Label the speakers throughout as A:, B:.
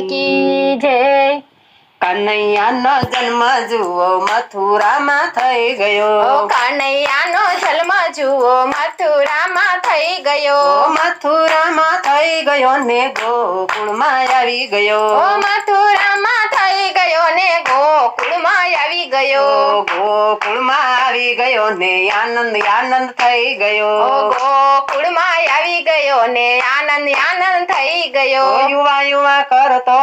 A: કી જય
B: કનૈયાનો જન્મ જુઓ મથુરામાં થઈ ગયો.
A: કનૈયાનો જન્મ જુઓ મથુરામાં થઈ ગયો.
B: મથુરામાં થઈ ગયો ને ગોકુળમાં આવી ગયો.
A: મથુરામાં થઈ ગયો ને ગોકુળમાં આવી ગયો.
B: ગોકુળમાં આવી ગયો ને આનંદ આનંદ થઈ ગયો.
A: આવી ગયો ને આનંદ આનંદ થઈ ગયો.
B: યુવા યુવા કરતો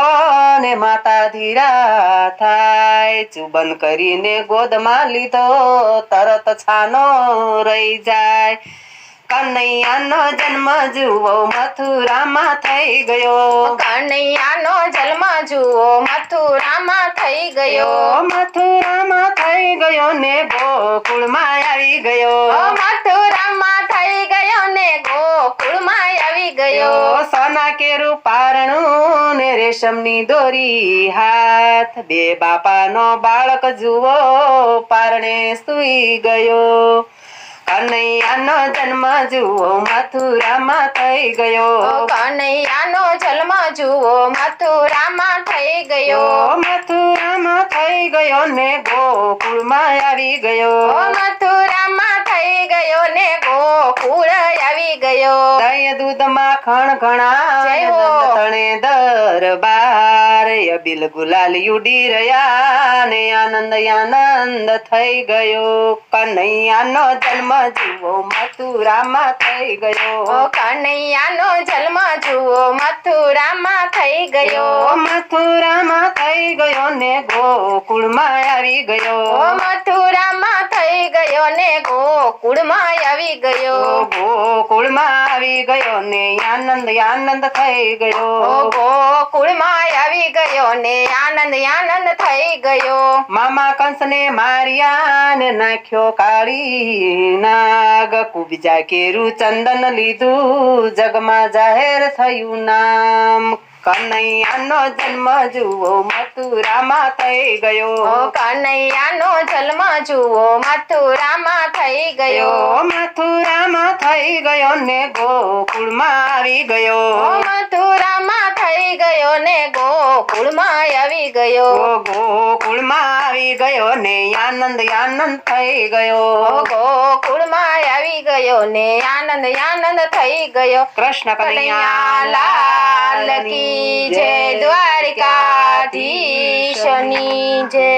B: ને માતા ધીરા થાય. ચુબન કરીને ગોદમાં લીધો તરત છાનો રહી જાય. કનૈયાનો જન્મ જુઓ મથુરામાં થઈ ગયો.
A: કનૈયાનો જન્મ જુઓ મથુરામાં થઈ ગયો.
B: મથુરામાં થઈ ગયો ને ગોકુળમાં આવી ગયો. ઓ કેરું પારણું ને રેશમની દોરી હાથ. બે બાપાનો બાળક જુઓ પારણે સુઈ ગયો. કનૈયાનો જન્મ જુઓ મથુરામાં થઈ ગયો.
A: કનૈયાનો જન્મ જુઓ મથુરામાં થઈ ગયો.
B: મથુરામાં થઈ ગયો ને ગોકુળમાં આવી ગયો.
A: મથુરામાં થઈ ગયો ને ગોકુળ આવી ગયો.
B: દહીં દૂધ માખણ ઘણા. તણે દરબાર. અબિલ ગુલાલ ઉડી રહ્યા ને આનંદ આનંદ થઈ ગયો. કનૈયાનો જન્મ જુઓ મથુરામાં થઈ ગયો.
A: કનૈયાનો જન્મ જુઓ મથુરામાં થઈ ગયો.
B: મથુરામાં થઈ ગયો ને ગોકુળમાં આવી ગયો.
A: મથુરામાં થઈ ગયો ને ગોકુળમાં આવી ગયો.
B: ગોકુળમાં આવી ગયો ને આનંદ આનંદ થઈ ગયો.
A: ગોકુળમાં આવી ગયો ને આનંદ આનંદ થઈ ગયો.
B: મામા કંસને માર્યા ને નાખ્યો કાળી નાગ. કુબજા કેરું ચંદન લીધું જગમાં જાહેર થયું નામ. કનૈયાનો જન્મ જુઓ મથુરામાં થઈ ગયો.
A: કનૈયાનો જન્મ જુઓ મથુરામાં થઈ ગયો.
B: મથુરામાં થઈ ગયો ને ગોકુળમાં આવી ગયો.
A: મથુરામાં થઈ ગયો ને ગોકુળમાં આવી ગયો.
B: ગોકુળમાં આવી ગયો ને આનંદ આનંદ થઈ ગયો.
A: ગોકુળમાં આવી ગયો ને આનંદ આનંદ થઈ ગયો.
B: કૃષ્ણ
A: કલ્યાણ લાલ કી જય દ્વારકાધીશની જય.